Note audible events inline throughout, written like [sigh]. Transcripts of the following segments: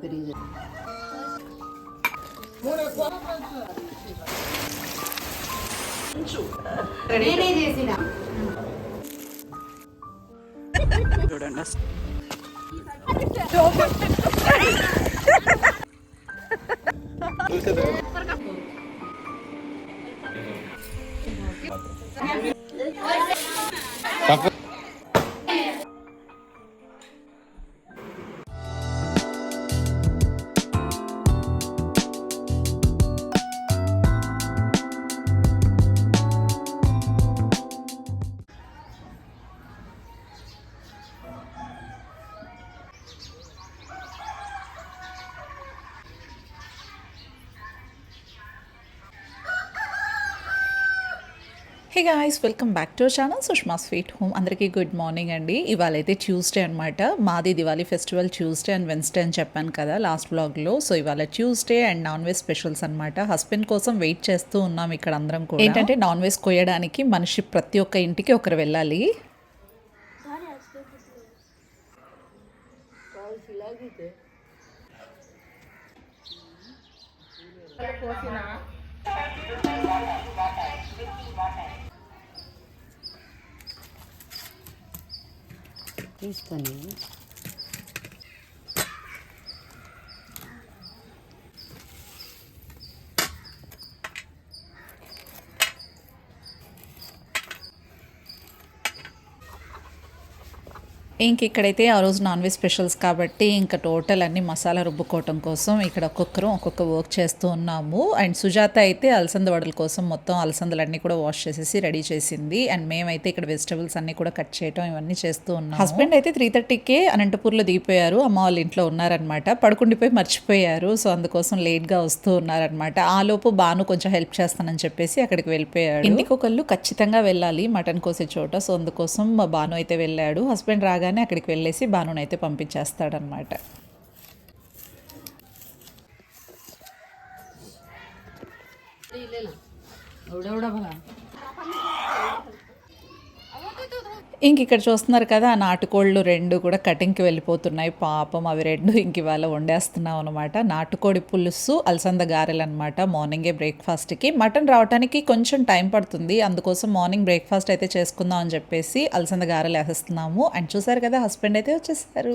పెరిగి నేనే చేసిన చూడండి hey guys welcome back to channel Sushma sweet home అందరికీ గుడ్ మార్నింగ్ అండి. ఇవాళ అయితే ట్యూస్డే అనమాట మాది Diwali festival Tuesday and Wednesday అని చెప్పాను కదా లాస్ట్ బ్లాగ్లో సో ఇవాళ Tuesday and non veg specials అనమాట హస్బెండ్ కోసం వెయిట్ చేస్తూ ఉన్నాం ఇక్కడ అందరం కూడా. ఏంటంటే నాన్ వెజ్ కోయడానికి మనిషి ప్రతి ఒక్క ఇంటికి ఒకరు వెళ్ళాలి. తీసుకొని ఇంక ఇక్కడైతే ఆ రోజు నాన్ వెజ్ స్పెషల్స్ కాబట్టి ఇంకా టోటల్ అన్ని మసాలా రుబ్బుకోవటం కోసం ఇక్కడ ఒక్కొక్కరు ఒక్కొక్క వర్క్ చేస్తూ ఉన్నాము. అండ్ సుజాత అయితే అలసంద వడల కోసం మొత్తం అలసందలన్నీ కూడా వాష్ చేసేసి రెడీ చేసింది. అండ్ మేమైతే ఇక్కడ వెజిటబుల్స్ అన్ని కూడా కట్ చేయటం ఇవన్నీ చేస్తూ ఉన్నాం హస్బెండ్ అయితే త్రీ థర్టీకే అనంతపూర్లో దిగిపోయారు. అమ్మ వాళ్ళ ఇంట్లో ఉన్నారనమాట పడుకుండిపోయి మర్చిపోయారు. సో అందుకోసం లేట్గా వస్తూ ఉన్నారనమాట ఆ లోపు బాను కొంచెం హెల్ప్ చేస్తానని చెప్పేసి అక్కడికి వెళ్ళిపోయాడు. ఇంటికి ఒకళ్ళు ఖచ్చితంగా వెళ్ళాలి. మటన్ కోసే చోట. సో అందుకోసం మా బాను అయితే వెళ్ళాడు. హస్బెండ్ రాగానే అక్కడికి వెళ్ళేసి భానునైతే అయితే పంపించేస్తాడనమాట. ఎవడెవడ ఇంక ఇక్కడ చూస్తున్నారు కదా ఆ నాటుకోళ్ళు రెండు కూడా కటింగ్కి వెళ్ళిపోతున్నాయి. పాపం అవి రెండు ఇంక ఇవాళ వండేస్తున్నాం అనమాట నాటుకోడి పులుసు అలసంద గారెలు అనమాట మార్నింగే బ్రేక్ఫాస్ట్కి మటన్ రావడానికి కొంచెం టైం పడుతుంది. అందుకోసం మార్నింగ్ బ్రేక్ఫాస్ట్ అయితే చేసుకుందాం అని చెప్పేసి అలసంద గారెలు వేసేస్తున్నాము. అండ్ చూసారు కదా హస్బెండ్ అయితే వచ్చేసారు.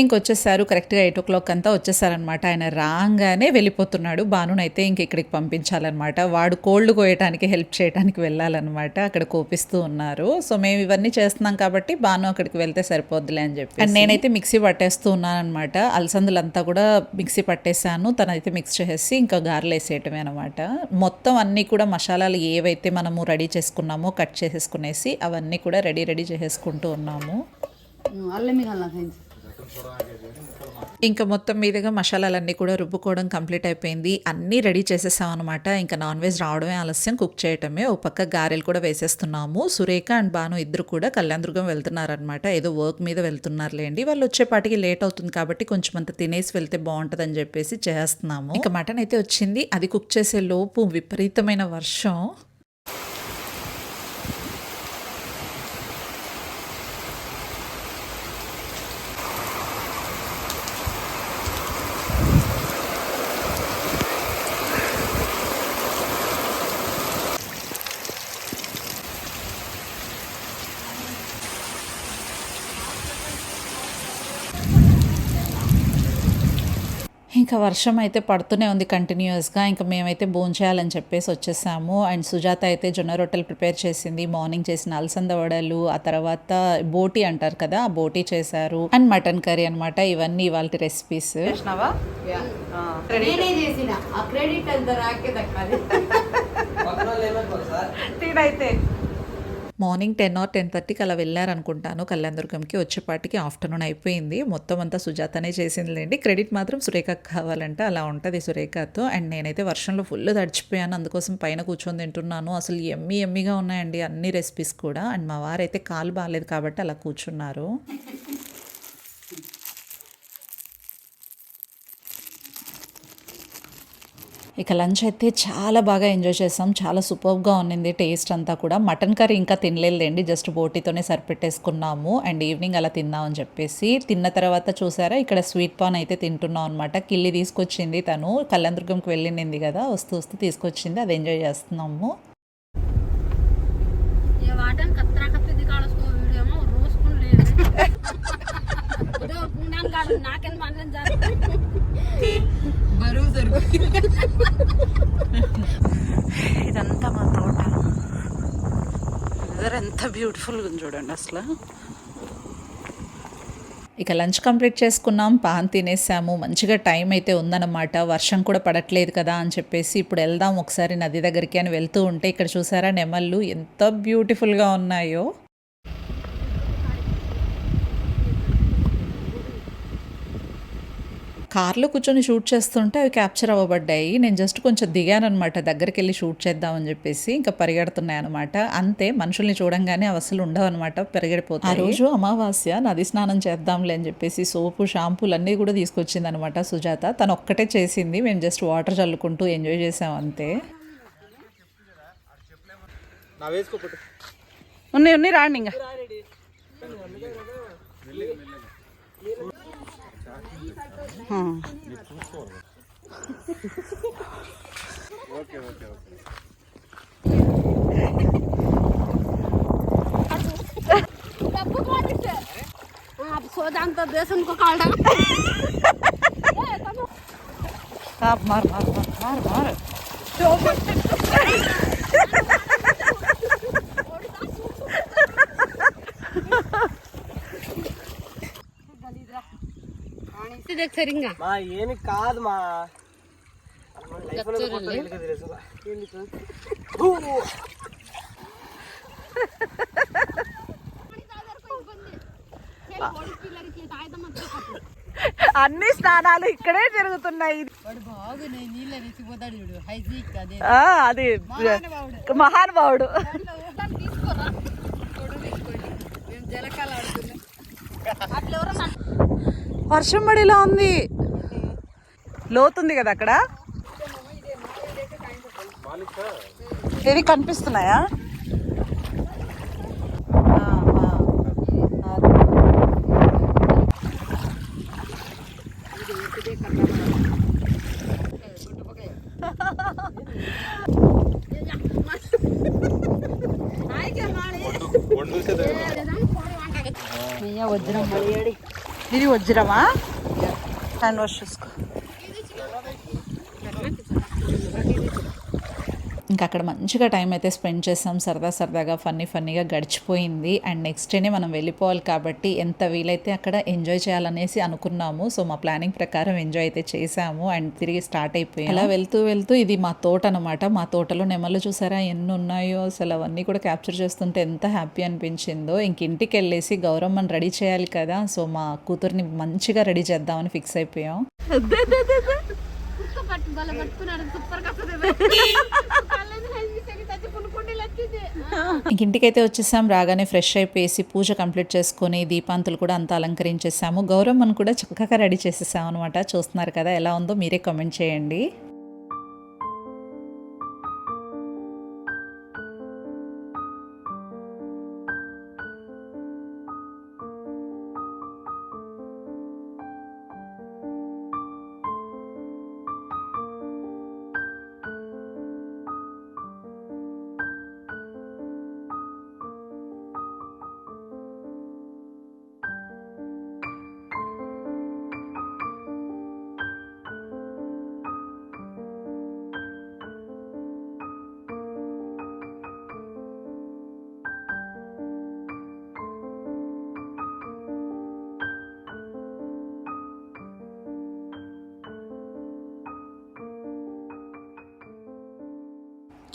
ఇంకొచ్చేసారు కరెక్ట్గా ఎయిట్ ఓ క్లాక్ అంతా వచ్చేసారనమాట ఆయన రాగానే వెళ్ళిపోతున్నాడు. బానునైతే ఇంక ఇక్కడికి పంపించాలన్నమాట. వాడు కోళ్ళు కోయటానికి హెల్ప్ చేయడానికి వెళ్ళాలన్నమాట. అక్కడ కోపిస్తూ ఉన్నారు. సో మేము ఇవన్నీ చేస్తున్నాం కాబట్టి బాను అక్కడికి వెళ్తే సరిపోద్దులే అని చెప్పి అండ్ నేనైతే మిక్సీ పట్టేస్తూ ఉన్నాను అనమాట అలసందులంతా కూడా మిక్సీ పట్టేశాను. తనైతే మిక్స్ చేసేసి ఇంకా గారెలు వేసేయటమే అనమాట మొత్తం అన్నీ కూడా మసాలాలు ఏవైతే మనము రెడీ చేసుకున్నామో కట్ చేసేసుకునేసి అవన్నీ కూడా రెడీ రెడీ చేసేసుకుంటూ ఉన్నాము. అల్లం మిగల ఫ్రెండ్స్ ఇంకా మొత్తం మీదుగా మసాలాలన్నీ కూడా రుబ్బుకోవడం కంప్లీట్ అయిపోయింది. అన్నీ రెడీ చేసేసాం అనమాట ఇంకా నాన్ వెజ్ రావడమే ఆలస్యం. కుక్ చేయటమే. ఓ పక్క గారెలు కూడా వేసేస్తున్నాము. సురేఖ అండ్ బాను ఇద్దరు కూడా కళ్యాణదుర్గం వెళ్తున్నారనమాట ఏదో వర్క్ మీద వెళ్తున్నారులేండి. వాళ్ళు వచ్చేపాటికి లేట్ అవుతుంది కాబట్టి కొంచెం అంత తినేసి వెళ్తే బాగుంటుందని చెప్పేసి చేస్తున్నాము. ఇంకా మటన్ అయితే వచ్చింది. అది కుక్ చేసే లోపు విపరీతమైన వర్షం. ఇంకా వర్షం అయితే పడుతూనే ఉంది కంటిన్యూస్గా ఇంకా మేమైతే భోంచేయాలని చెప్పేసి వచ్చేసాము. అండ్ సుజాత అయితే జొన్న రొట్టెలు ప్రిపేర్ చేసింది. మార్నింగ్ చేసిన అలసంద వడలు ఆ తర్వాత బోటి అంటారు కదా ఆ బోటి చేశారు. అండ్ మటన్ కర్రీ అన్నమాట. ఇవన్నీ ఇవాళ recipes credit morning ten or ten థర్టీకి అలా వెళ్ళారనుకుంటాను. కళ్యాణదుర్గంకి వచ్చేపాటికి ఆఫ్టర్నూన్ అయిపోయింది. మొత్తం అంతా సుజాతనే చేసిందిలేండి. క్రెడిట్ మాత్రం సురేఖకు కావాలంటే. అలా ఉంటుంది సురేఖతో. అండ్ నేనైతే వర్షంలో ఫుల్ తడిచిపోయాను. అందుకోసం పైన కూర్చొని తింటున్నాను. అసలు ఎమ్మి ఎమ్మిగా ఉన్నాయండి అన్ని రెసిపీస్ కూడా. అండ్ మా వారైతే కాలు బాగాలేదు కాబట్టి అలా కూర్చున్నారు. ఇక లంచ్ అయితే చాలా బాగా ఎంజాయ్ చేసాం. చాలా సూపర్గా ఉన్నింది టేస్ట్ అంతా కూడా. మటన్ కర్రీ ఇంకా తినలేదండి జస్ట్ బోటీతోనే సరిపెట్టేసుకున్నాము. అండ్ ఈవినింగ్ అలా తిందామని చెప్పేసి తిన్న తర్వాత చూసారా ఇక్కడ స్వీట్ పాన్ అయితే తింటున్నాం అనమాట కిల్లి తీసుకొచ్చింది తను కళ్యాణదుర్గంకి వెళ్ళింది కదా వస్తూ వస్తూ తీసుకొచ్చింది అది ఎంజాయ్ చేస్తున్నాము. లేదు. [laughs] ఇదంతా మా తోట. ఎంత బ్యూటిఫుల్గా చూడండి అసలు. ఇక లంచ్ కంప్లీట్ చేసుకున్నాం పాన్ తినేసాము మంచిగా టైం అయితే ఉందన్నమాట. వర్షం కూడా పడట్లేదు కదా అని చెప్పేసి ఇప్పుడు వెళ్దాం ఒకసారి నది దగ్గరికి అని వెళ్తూ ఉంటే ఇక్కడ చూసారా నెమళ్ళు ఎంత బ్యూటిఫుల్గా ఉన్నాయో. కార్లో కూర్చొని షూట్ చేస్తుంటే అవి క్యాప్చర్ అవ్వబడ్డాయి. నేను జస్ట్ కొంచెం దిగాను అనమాట దగ్గరికి వెళ్ళి షూట్ చేద్దామని చెప్పేసి ఇంకా పరిగెడుతున్నాయి అనమాట అంతే మనుషుల్ని చూడంగానే అవి అసలు ఉండవు అనమాట పరిగెడిపోతాయి. ఆ రోజు అమావాస్య నది స్నానం చేద్దాంలే అని చెప్పేసి సోపు షాంపూలు అన్నీ కూడా తీసుకొచ్చింది అనమాట సుజాత. తను ఒక్కటే చేసింది. మేము జస్ట్ వాటర్ చల్లుకుంటూ ఎంజాయ్ చేసాం అంతే. ఉన్నాయి ఉన్నాయి రాండి ఇంకా. हाँ। ओके ओके ओके बेसन को मार मार मार मार। मार మా ఏమి కాదు మా. అన్ని స్నానాలు ఇక్కడే జరుగుతున్నాయి. అది. మహానుభావుడు. అట్లా వర్షం పడేలా ఉంది. లోతుంది కదా అక్కడ? ఏవి కనిపిస్తున్నాయా? ఆ, ఆ. అది. ఒండు ఇది వజ్రమా హ్యాండ్ వాష్ చేసుకో ఇంకా అక్కడ మంచిగా టైం అయితే స్పెండ్ చేసాం. సరదా సరదాగా ఫన్నీ ఫన్నీగా గడిచిపోయింది. అండ్ నెక్స్ట్ డేనే మనం వెళ్ళిపోవాలి కాబట్టి ఎంత వీలైతే అక్కడ ఎంజాయ్ చేయాలనేసి అనుకున్నాము. సో మా ప్లానింగ్ ప్రకారం ఎంజాయ్ అయితే చేసాము. అండ్ తిరిగి స్టార్ట్ అయిపోయి. అలా వెళ్తూ వెళ్తూ ఇది మా తోట అనమాట మా తోటలో నెమళ్ళు చూసారా? ఎన్ని ఉన్నాయో అసలు అవన్నీ కూడా క్యాప్చర్ చేస్తుంటే ఎంత హ్యాపీ అనిపించిందో. ఇంక ఇంటికి వెళ్ళేసి గౌరమ్మని రెడీ చేయాలి కదా. సో మా కూతుర్ని మంచిగా రెడీ చేద్దామని ఫిక్స్ అయిపోయాం. [laughs] పట్టు బల పట్టుకున్నాడు సూపర్ ఇంటికైతే వచ్చేసాం రాగానే ఫ్రెష్ అయిపోయేసి పూజ కంప్లీట్ చేసుకొని దీపాంతులు కూడా అంతా అలంకరించేసాము. గౌరమ్మను కూడా చక్కగా రెడీ చేసేసాం అనమాట చూస్తున్నారు కదా ఎలా ఉందో మీరే కామెంట్ చేయండి.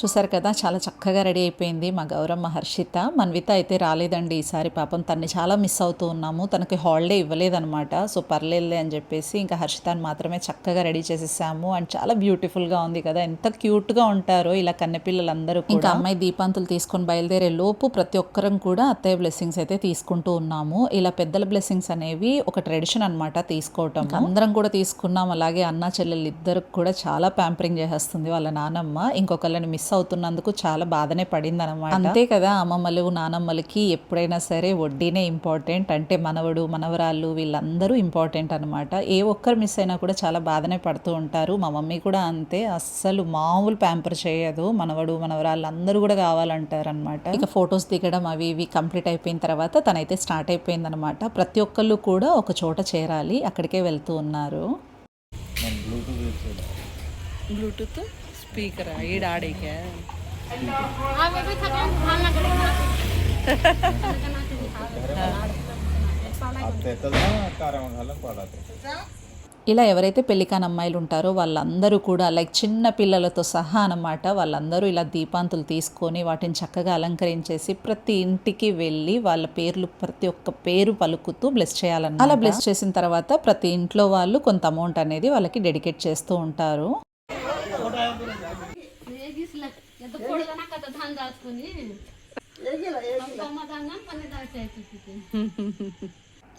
చూసారు కదా చాలా చక్కగా రెడీ అయిపోయింది మా గౌరమ్మ హర్షిత. మన్విత అయితే రాలేదండి ఈసారి పాపం తన్ని చాలా మిస్ అవుతూ ఉన్నాము. తనకి హాలిడే ఇవ్వలేదన్నమాట. సో పర్లేదులే అని చెప్పేసి ఇంకా హర్షితాన్ని మాత్రమే చక్కగా రెడీ చేసేసాము. అండ్ చాలా బ్యూటిఫుల్గా ఉంది కదా ఎంత క్యూట్గా ఉంటారో ఇలా కన్నెపిల్లలందరూ. ఇంకా అమ్మాయి దీపాంతులు తీసుకొని బయలుదేరే లోపు ప్రతి ఒక్కరం కూడా అత్తయ్య బ్లెస్సింగ్స్ అయితే తీసుకుంటూ ఉన్నాము. ఇలా పెద్దల బ్లెస్సింగ్స్ అనేవి ఒక ట్రెడిషన్ అన్నమాట తీసుకోవటం అందరం కూడా తీసుకున్నాం. అలాగే అన్న చెల్లెలు ఇద్దరికి కూడా చాలా ప్యాంపరింగ్ చేసేస్తుంది వాళ్ళ నానమ్మ. ఇంకొకళ్ళని మిస్ అవుతున్నందుకు చాలా బాధనే పడింది అనమాట అంతే కదా అమ్మమ్మలు నానమ్మలకి ఎప్పుడైనా సరే వడ్డీనే ఇంపార్టెంట్ అంటే మనవడు మనవరాళ్ళు వీళ్ళందరూ ఇంపార్టెంట్ అనమాట ఏ ఒక్కరు మిస్ అయినా కూడా చాలా బాధనే పడుతూ ఉంటారు. మా మమ్మీ కూడా అంతే అస్సలు మామూలు ప్యాంపర్ చేయదు. మనవడు మనవరాళ్ళు అందరూ కూడా కావాలంటారు అనమాట ఇక ఫొటోస్ దిగడం అవి ఇవి కంప్లీట్ అయిపోయిన తర్వాత తనైతే స్టార్ట్ అయిపోయింది అనమాట ప్రతి ఒక్కళ్ళు కూడా ఒక చోట చేరాలి అక్కడికే వెళ్తూ ఉన్నారు. Bluetooth speaker? ఈడ ఇలా ఎవరైతే పెళ్ళికాని అమ్మాయిలు ఉంటారో వాళ్ళందరూ కూడా లైక్ చిన్న పిల్లలతో సహా అనమాట వాళ్ళందరూ ఇలా దీపాంతులు తీసుకొని వాటిని చక్కగా అలంకరించేసి ప్రతి ఇంటికి వెళ్ళి వాళ్ళ పేర్లు ప్రతి ఒక్క పేరు పలుకుతూ బ్లెస్ చేయాలన్నమాట. అలా బ్లెస్ చేసిన తర్వాత ప్రతి ఇంట్లో వాళ్ళు కొంత అమౌంట్ అనేది వాళ్ళకి డెడికేట్ చేస్తూ ఉంటారు. దాచుకుని అమ్మ దాన్ని పని దాచేసి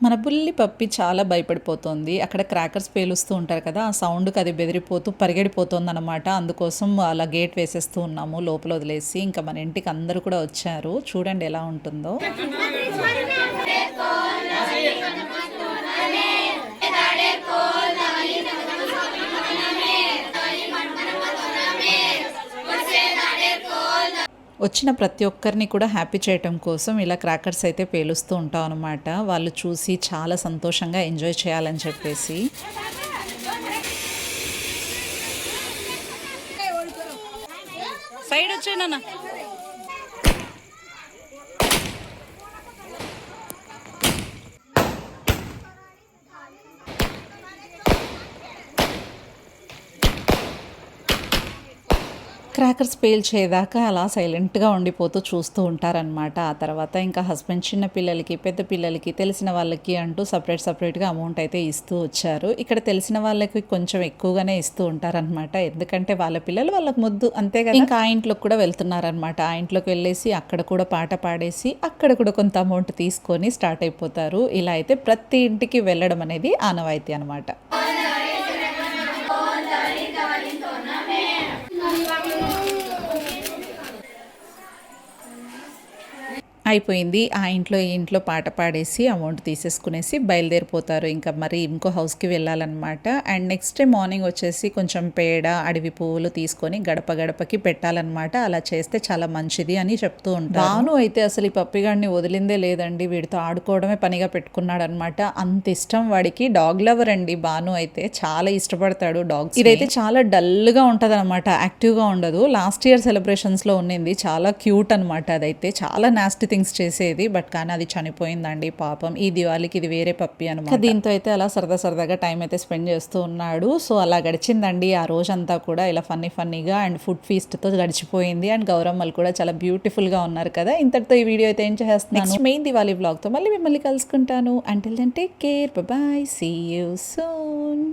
మన బుల్లి పప్పి చాలా భయపడిపోతుంది. అక్కడ క్రాకర్స్ పేలుస్తూ ఉంటారు కదా ఆ సౌండ్కి అది బెదిరిపోతూ పరిగెడిపోతుంది అనమాట అందుకోసం అలా గేట్ వేసేస్తూ ఉన్నాము లోపల వదిలేసి. ఇంకా మన ఇంటికి అందరూ కూడా వచ్చారు. చూడండి ఎలా ఉంటుందో. వచ్చిన ప్రతి ఒక్కరిని కూడా హ్యాపీ చేయటం కోసం ఇలా క్రాకర్స్ అయితే పేలుస్తూ ఉంటాం అనమాట వాళ్ళు చూసి చాలా సంతోషంగా ఎంజాయ్ చేయాలని చెప్పేసి. సైడ్ వచ్చే క్రాకర్స్ పేల్చేదాకా అలా సైలెంట్గా ఉండిపోతూ చూస్తూ ఉంటారనమాట ఆ తర్వాత ఇంకా హస్బెండ్ చిన్న పిల్లలకి పెద్ద పిల్లలకి తెలిసిన వాళ్ళకి అంటూ సపరేట్ సపరేట్గా అమౌంట్ అయితే ఇస్తూ వచ్చారు. ఇక్కడ తెలిసిన వాళ్ళకి కొంచెం ఎక్కువగానే ఇస్తూ ఉంటారనమాట ఎందుకంటే వాళ్ళ పిల్లలు వాళ్ళకి ముద్దు అంతే కదా? ఇంకా ఆ ఇంట్లోకి కూడా వెళ్తున్నారనమాట ఆ ఇంట్లోకి వెళ్ళేసి అక్కడ కూడా పాట పాడేసి అక్కడ కూడా కొంత అమౌంట్ తీసుకొని స్టార్ట్ అయిపోతారు. ఇలా అయితే ప్రతి ఇంటికి వెళ్ళడం అనేది ఆనవాయితీ అనమాట అయిపోయింది. ఆ ఇంట్లో ఈ ఇంట్లో పాట పాడేసి అమౌంట్ తీసేసుకునేసి బయలుదేరిపోతారు. ఇంకా మరి ఇంకో హౌస్కి వెళ్ళాలన్నమాట. అండ్ నెక్స్ట్ డే మార్నింగ్ వచ్చేసి కొంచెం పేడ అడవి పువ్వులు తీసుకొని గడప గడపకి పెట్టాలన్నమాట. అలా చేస్తే చాలా మంచిది అని చెప్తూ ఉంటారు. బాను అయితే అసలు ఈ పప్పిగాడిని వదిలిందే లేదండి. వీడితో ఆడుకోవడమే పనిగా పెట్టుకున్నాడు అనమాట అంత ఇష్టం వాడికి. డాగ్ లవర్ అండి బాను అయితే. చాలా ఇష్టపడతాడు డాగ్స్ ఇదైతే చాలా డల్గా ఉంటుంది అనమాట యాక్టివ్గా ఉండదు. లాస్ట్ ఇయర్ సెలబ్రేషన్స్లో ఉన్నింది. చాలా క్యూట్ అనమాట అదైతే. చాలా నాస్టీ థింగ్స్ చేసేది బట్ కానీ అది చనిపోయిందండి పాపం. ఈ దివాళీకి ఇది వేరే పప్పి అనమాట దీంతో అయితే అలా సరదా సరదాగా టైం అయితే స్పెండ్ చేస్తూ ఉన్నాడు. సో అలా గడిచిందండి ఆ రోజంతా కూడా. ఇలా ఫన్నీ ఫన్నీగా అండ్ ఫుడ్ ఫీస్ట్తో గడిచిపోయింది. అండ్ గౌరమ్మలు కూడా చాలా బ్యూటిఫుల్గా ఉన్నారు కదా. ఇంతటితో ఈ వీడియో అయితే ఏం చేస్తున్నాను? మెయిన్ దివాళీ బ్లాగ్తో మళ్ళీ మిమ్మల్ని కలుసుకుంటాను. Until then take care bye see you soon